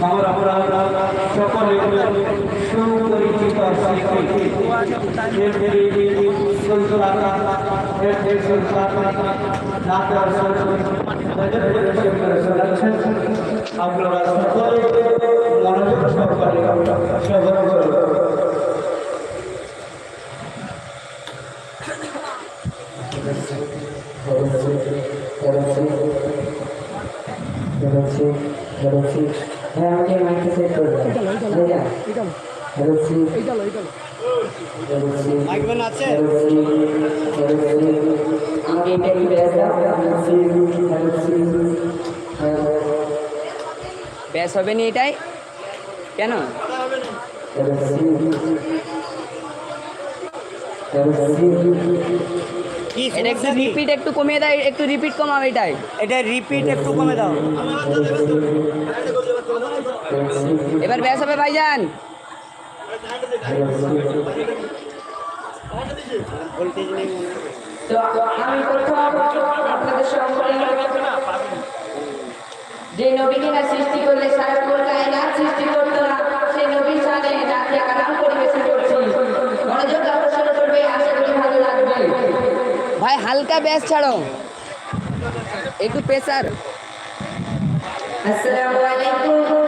আমার সকলে সুপরিচিত আপনারা সকলে মনোযোগ সহকারে শ্রবণ করুন হ্যাঁ আমাকে মাইকে সেট করে দাও ভাইয়া হ্যালো সি মাইকম্যান আছে? আমাকে এটা কি ব্যাস দাও সি হ্যালো সি ব্যাস হবে নি এটাই? কেন? একটু রিপিট একটু কমিয়ে দেয় একটু রিপিট কমাও এটাই। এটা রিপিট একটু কমে দাও। এবার ব্যাস হবে ভাইজান। যে নবীকে না সৃষ্টি করলে সারা সৃষ্টি করতো না। সেই নবীর সাথে পরিবেশন করছি। মনোযোগ আকর্ষণ করবে, আশা করি ভালো লাগবে। ভাই, হালকা ব্যাস ছাড়ো। একটু প্রেসার আসসালামু আলাইকুম।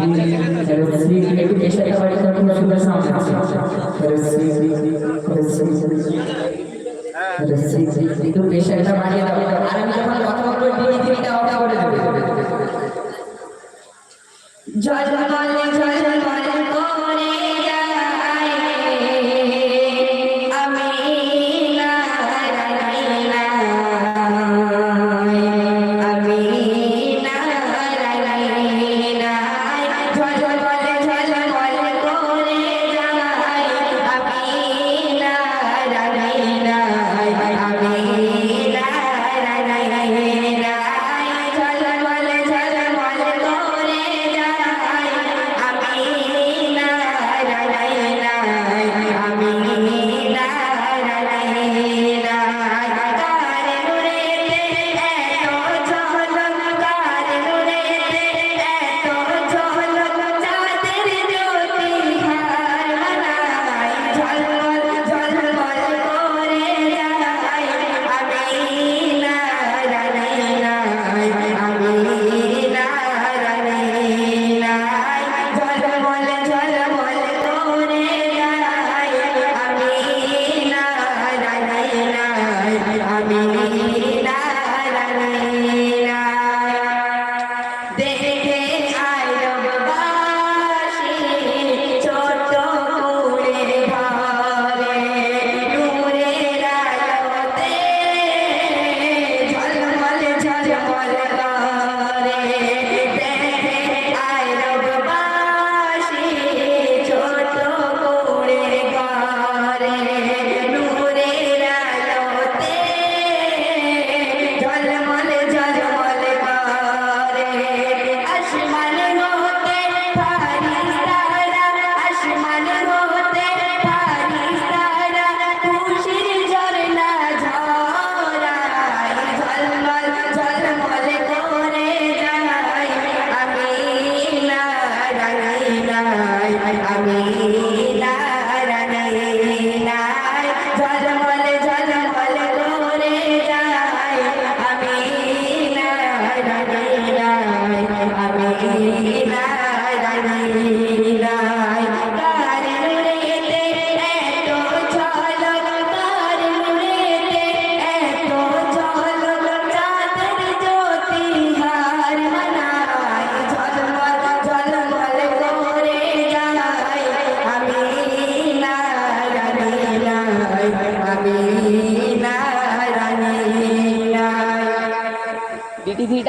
আমার কি অবস্থা একটু প্রেশারটা বাড়িয়ে দাও আর আমি যখন কথা বলব ডিজিটালটা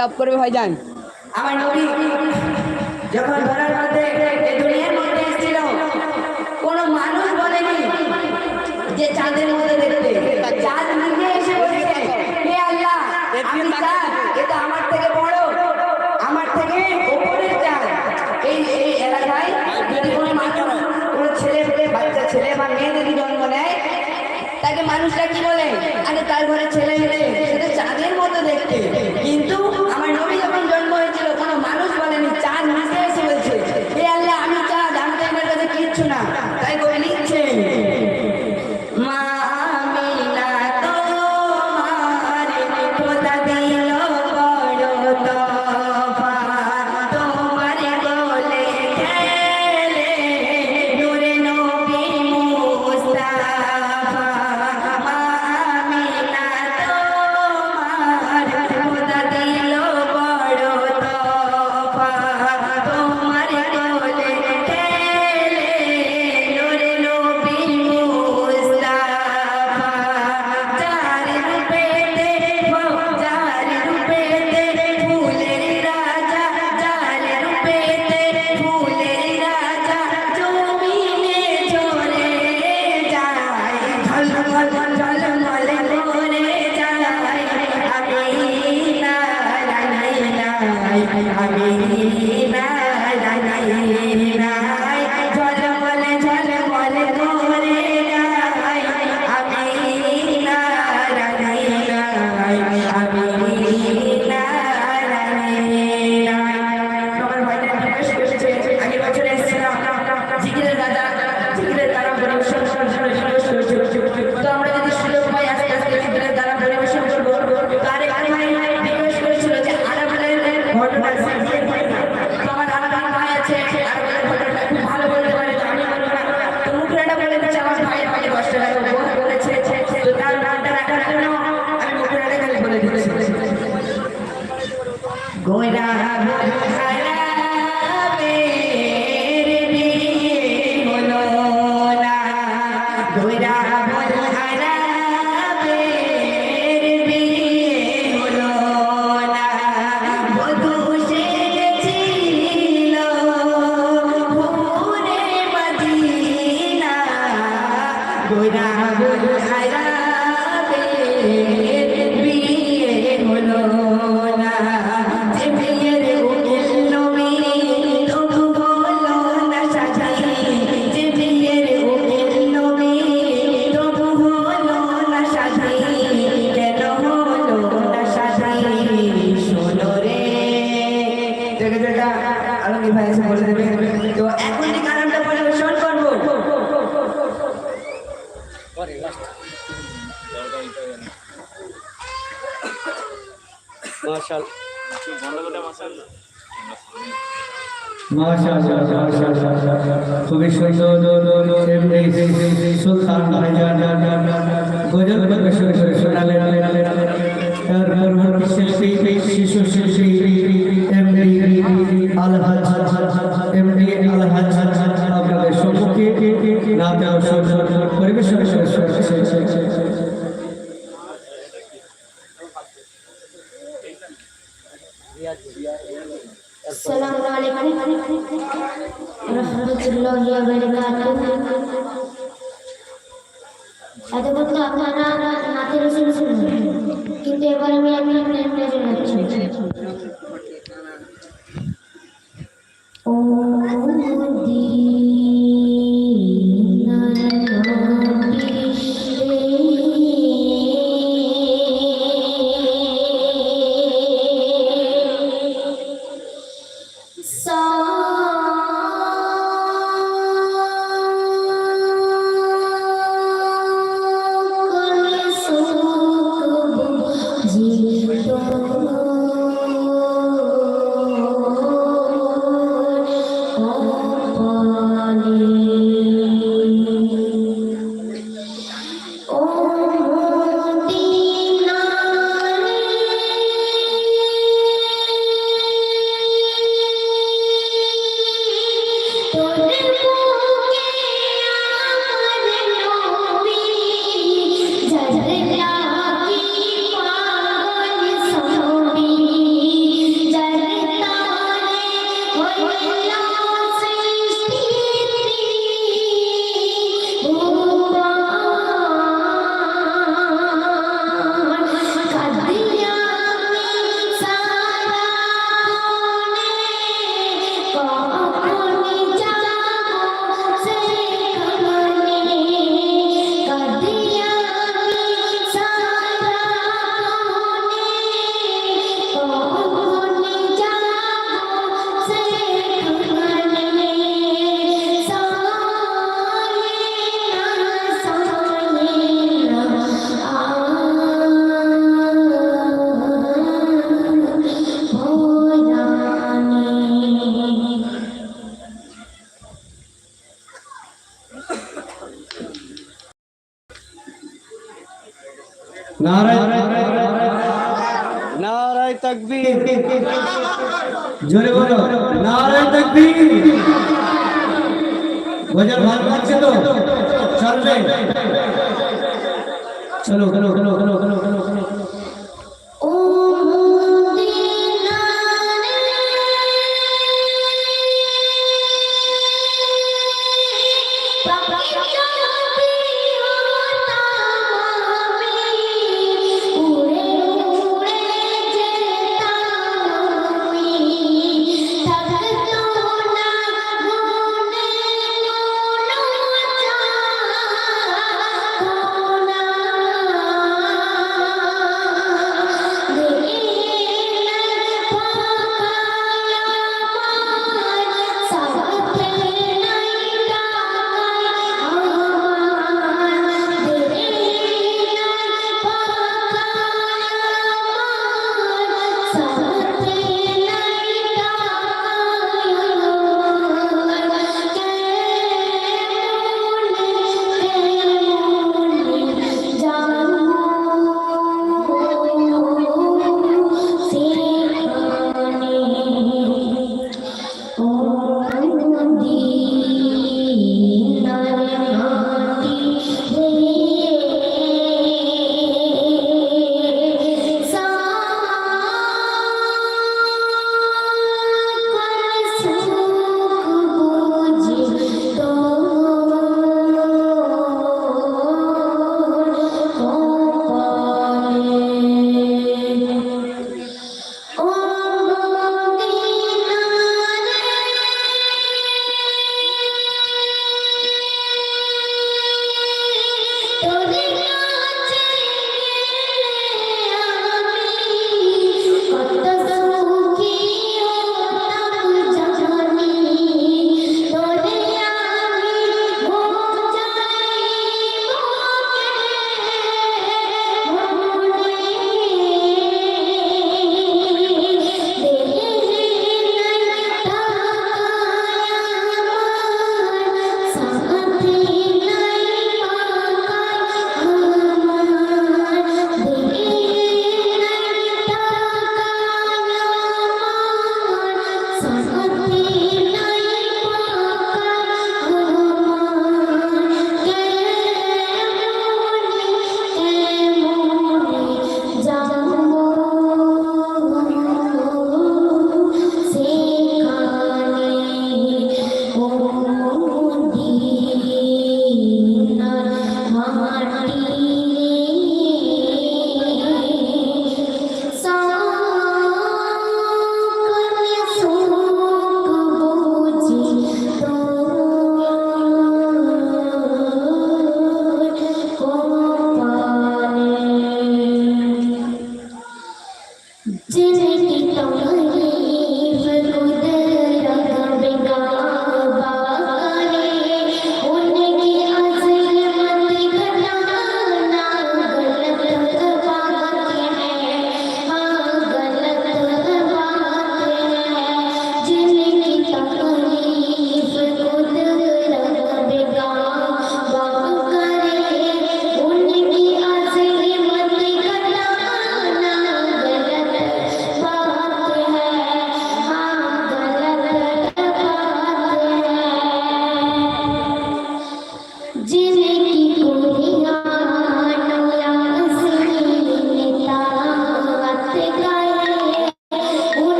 ডাব করবে ভাইজান আমার যখন মধ্যে কোনো মানুষ বলেনি যে চাঁদের মধ্যে চাঁদ এসে আমার থেকে বড় আমার থেকে এই এই এলাকায় কোনো ছেলে বাচ্চা ছেলে বা মেয়ে যদি জন্ম নেয় তাকে মানুষরা কি বলে? আরে তার ঘরে ছেলে মেয়ে খুবই সুন্দর So নারায়ণ নারায় তকবীর। জোরে বলো নারায় তাকবীর। বজার ভালো লাগছে তো? চলবে। চলো চলো চলো চলো চলো চলো।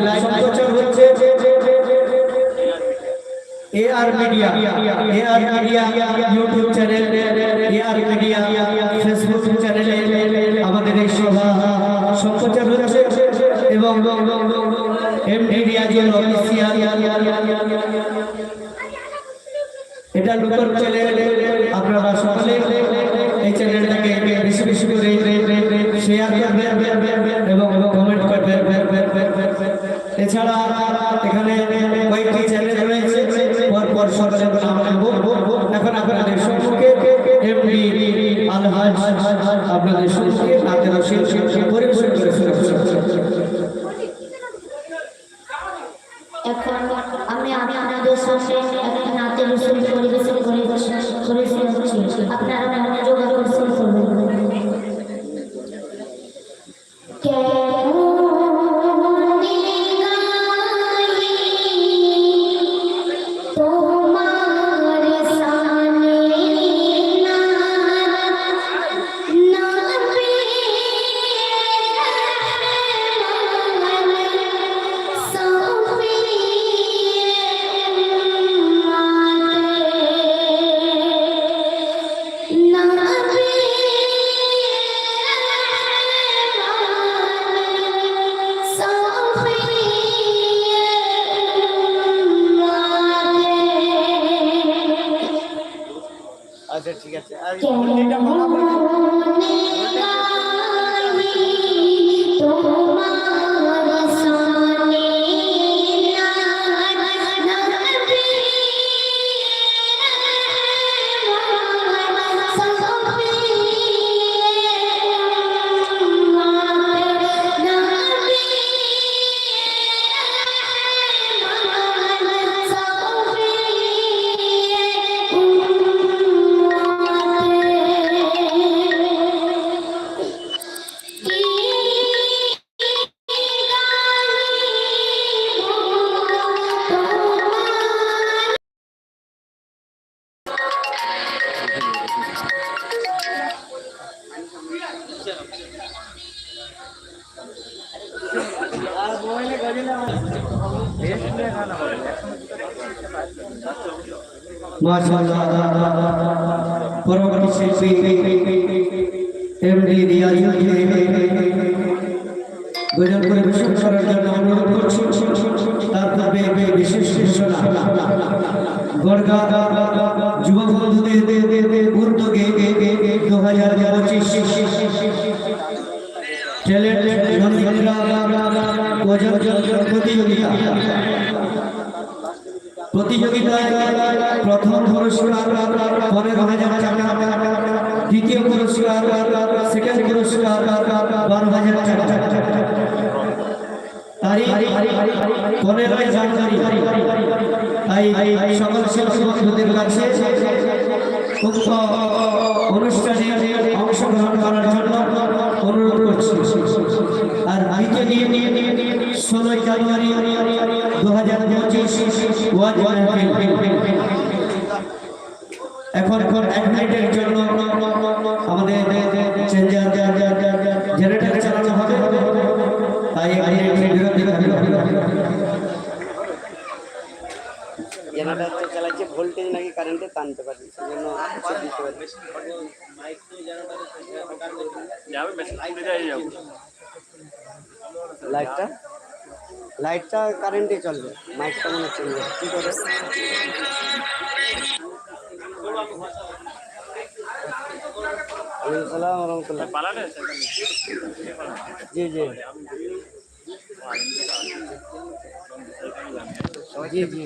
লাইভ সম্প্রচার হচ্ছে AR media AR media YouTube channel AR media Facebook চ্যানেলে আমাদের এই সভা সম্প্রচার হচ্ছে এবং এম মিডিয়া যে অফিসিয়াল এটা নতুন চ্যানেল ঠিক আছে আর পরবর্তী শিল্পী এমডি রিয়াজুদ্দিন গজল পরিবেশন করার জন্য অনুরোধ করছি। তার পূর্বে বিশেষ ঘোষণা। গড়গা যুব বন্ধুদের উদ্যোগে দু হাজার পঁচিশ ট্যালেন্ট প্রতিযোগিতা। প্রতিযোগিতায় প্রথম পুরস্কার পনেরো সকল শিল্পী বন্ধুদের কাছে উক্ত অনুষ্ঠানে অংশগ্রহণ করার জন্য অনুরোধ করছি। আর দ্বিতীয় ষোলোই জানুয়ারি দু হাজার পঁচিশ ওয়াজ মাহফিল। এখন এখন এক মিনিটের নাকি কারেন্টে টানতে পারি সেই জন্য সব দিতে পারি লাইটটা লাইটটা কারেন্টে চলবে মাইকটা মনে চলবে। কি করে? জি জি। জি জি।